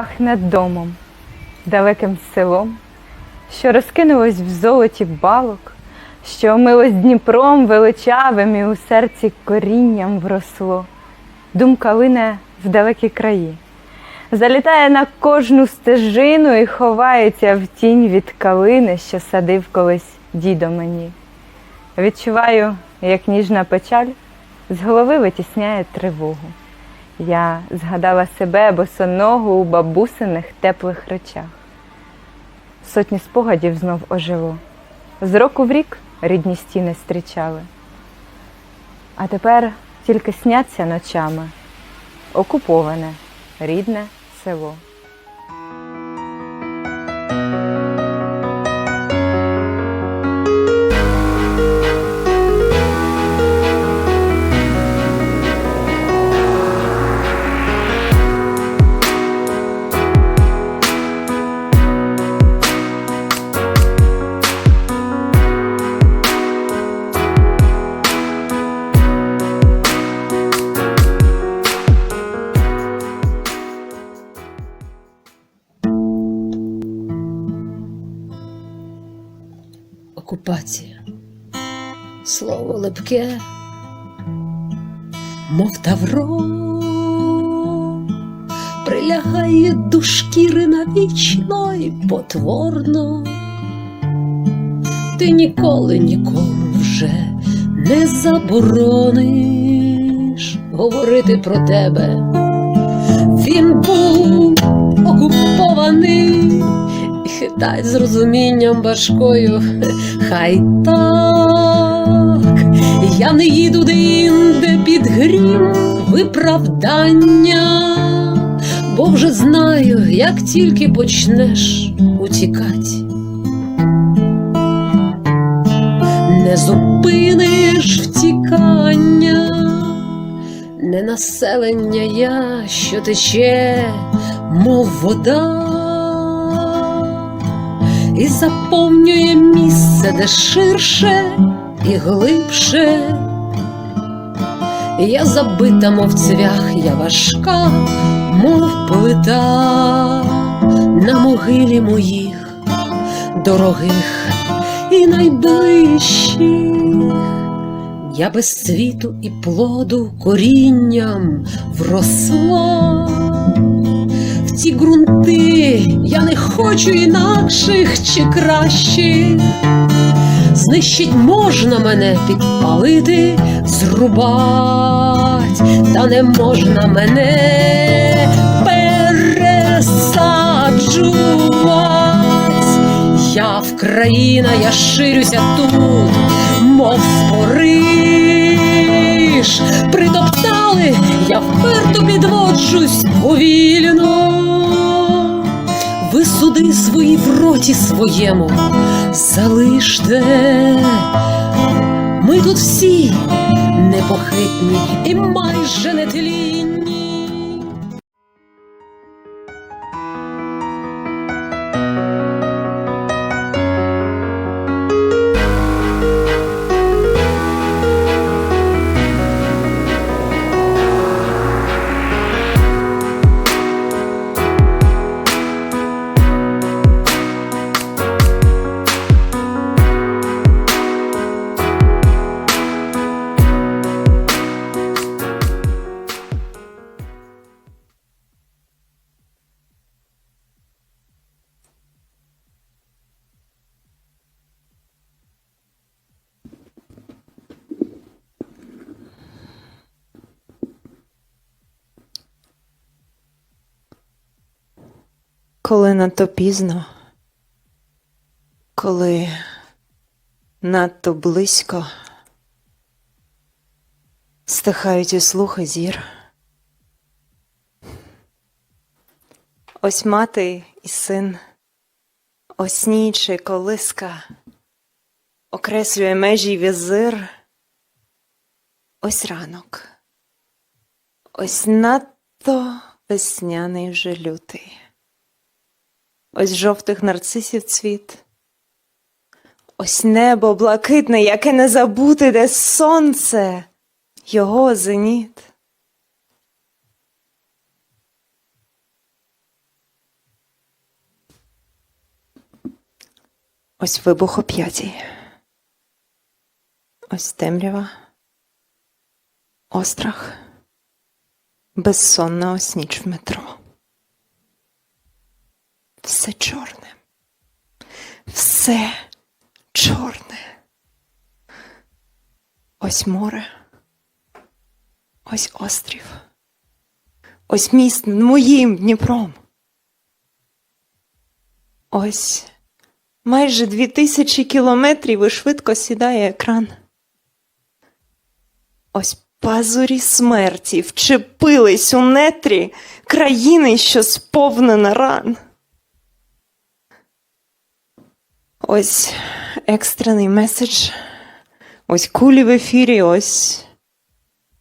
пахне домом, далеким селом, що розкинулось в золоті балок, що омилось Дніпром величавим і у серці корінням вросло. Думка лине в далекі краї, залітає на кожну стежину і ховається в тінь від калини, що садив колись дідо мені. Відчуваю, як ніжна печаль з голови витісняє тривогу. Я згадала себе босоногу у бабусиних теплих речах. Сотні спогадів знов ожило. З року в рік рідні стіни зустрічали. А тепер тільки сняться ночами окуповане рідне село. Окупація. Слово липке, мов тавро, прилягає до шкіри навічно і потворно. Ти ніколи нікому вже не заборониш говорити про тебе. Він був окупований, хитай з розумінням важкою. Хай так, я не їду де-інде під грім виправдання, бо вже знаю, як тільки почнеш утікати. Не зупиниш втікання, не населення я, що тече, мов вода і заповнює місце, де ширше і глибше. Я забита, мов цвях, я важка, мов плита на могилі моїх дорогих і найближчих. Я без світу і плоду корінням вросла ці ґрунти я не хочу інакших чи кращих. Знищить можна мене підпалити, зрубать, та не можна мене пересаджувати. Я Вкраїна, я ширюся тут, мов спориш, притоптали, я вперто підводжусь повільно. Ви суди свої в роті своєму залиште. Ми тут всі непохитні і майже нетлінні. Коли надто пізно, коли надто близько, стихають і слухи зір. Ось мати і син, ось ніч і колиска, окреслює межі візир. Ось ранок, ось надто весняний вже лютий ось жовтих нарцисів цвіт, ось небо блакитне, яке не забути, де сонце, його зеніт. Ось вибух о п'ятій, ось темрява, острах, безсонна ось ніч в метро. Все чорне. Все чорне. Ось море. Ось острів. Ось міст моїм Дніпром. Ось майже дві тисячі кілометрів і швидко сідає екран. Ось пазурі смерті вчепились у нетрі країни, що сповнена ран. Ось екстрений меседж. Ось кулі в ефірі, ось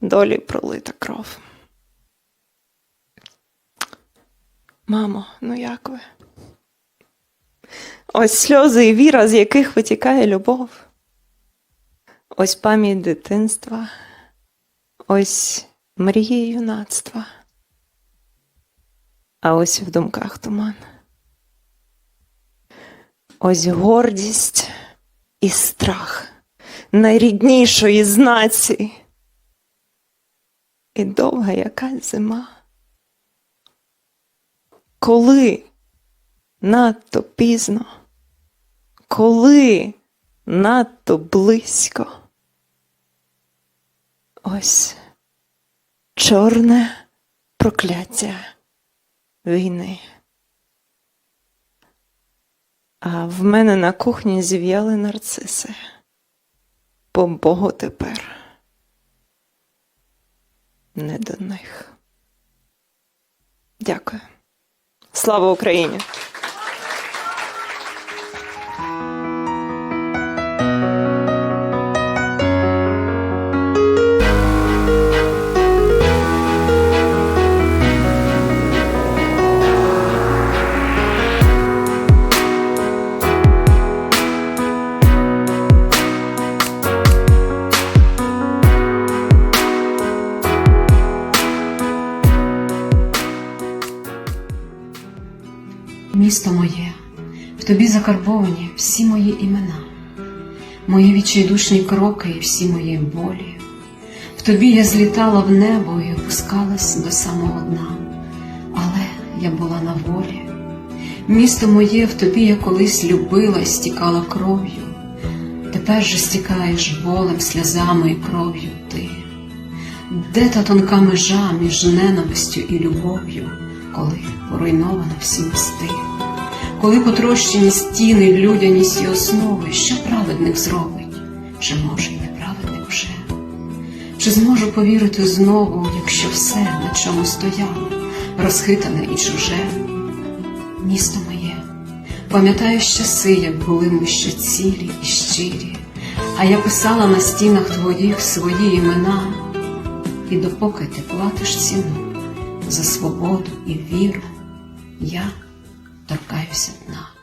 долі пролита кров. Мамо, ну як ви? Ось сльози і віра, з яких витікає любов. Ось пам'ять дитинства, ось мрії юнацтва. А ось в думках туман. Ось гордість і страх найріднішої з. І довга якась зима. Коли надто пізно, коли надто близько. Ось чорне прокляття війни. А в мене на кухні зів'яли нарциси. По Богу тепер не до них. Дякую. Слава Україні! Тобі закарбовані всі мої імена, мої відчайдушні кроки і всі мої болі. В тобі я злітала в небо і опускалась до самого дна, але я була на волі. Місто моє, в тобі я колись любила стікала кров'ю. Тепер же стікаєш болем, сльозами і кров'ю ти. Де та тонка межа між ненавистю і любов'ю, коли поруйновано всі мости, коли потрощені стіни, людяність і основи, що праведник зробить, чи може й неправедник вже? Чи зможу повірити знову, якщо все, на чому стояло, розхитане і чуже? Місто моє, пам'ятаю з часи, як були ми ще цілі і щирі, а я писала на стінах твоїх свої імена. І допоки ти платиш ціну за свободу і віру, я торкаюся дна.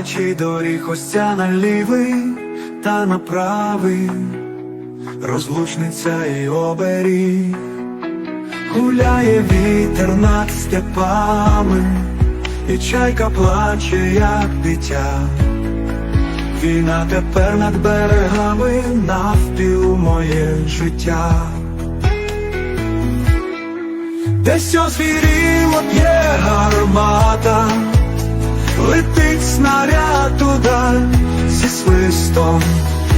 Далечі доріг ось на лівий та на правий, розлучниця і оберіг, гуляє вітер над степами, і чайка плаче, як дитя. Війна тепер над берегами навпіл моє життя. Десь озвіріло б'є гармата, летить снаряд туди зі свистом.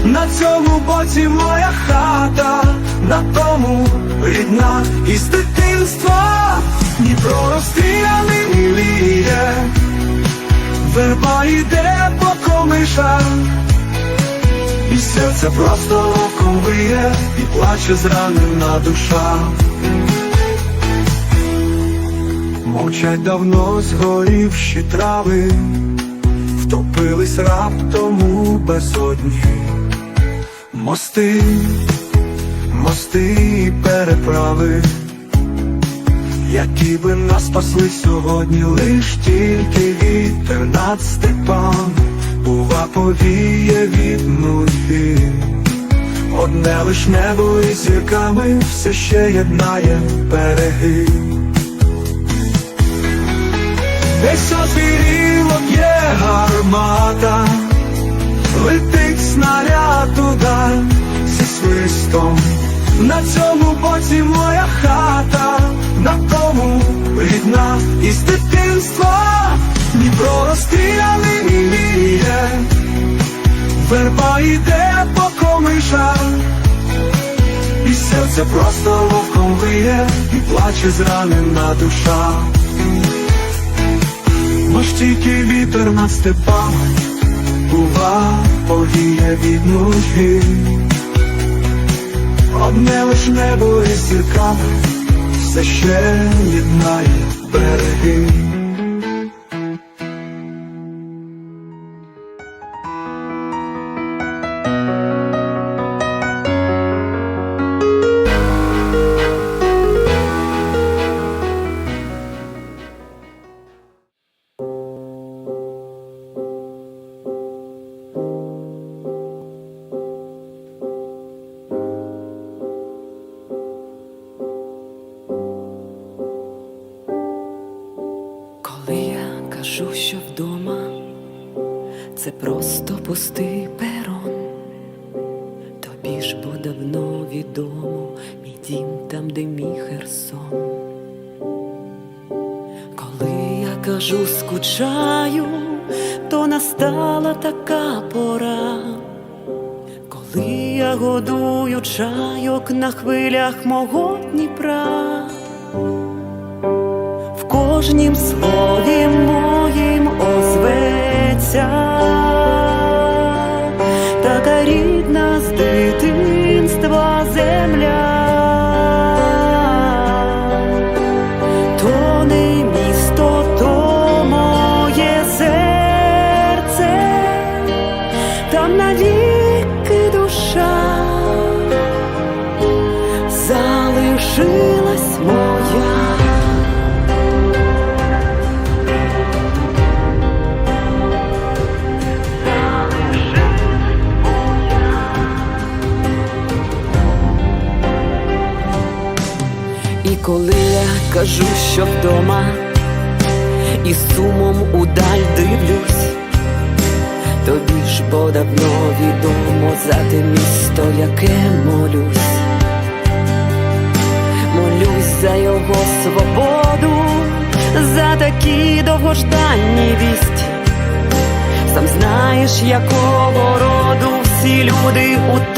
На цьому боці моя хата, на тому рідна із дитинства, Дніпро розстріляний міліє, верба йде по комишах, і серце просто оком виє, і плаче зранена душа. Мовчать давно згорівші трави, втопились раптом у безодні. Мости, мости і переправи, які би нас спасли сьогодні, лиш тільки вітер над степами, бува повіє від нудьги. Одне лиш небо із зірками все ще єднає береги. Десь обіріло є гармата, летить снаряд удар зі свистом. На цьому боці моя хата, на тому рідна із дитинства, Дніпро розстріляний міє, верба йде по комишах, і серце просто вовком виє, і плаче зранена душа. Бо ж тільки вітер над степами бува повіє від нудьги Одне лиш небо із зірками все ще єднає береги. Кажу, що вдома це просто пустий перон, тобі ж бо давно відомо мій дім там, де мій Херсон. Коли я кажу, скучаю, то настала така пора, коли я годую чайок на хвилях мого Дніпра. В кожнім слові моїм озветься, така рідна з дитинства земля, то не місто, то моє серце, там навіки душа залишилась моя. Кажу, що вдома, і сумом удаль дивлюсь, тобі ж бо давно відомо за те місто, яке молюсь, молюсь за його свободу, за такі довгожданні вісті. Сам знаєш, якого роду всі люди у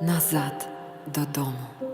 назад додому.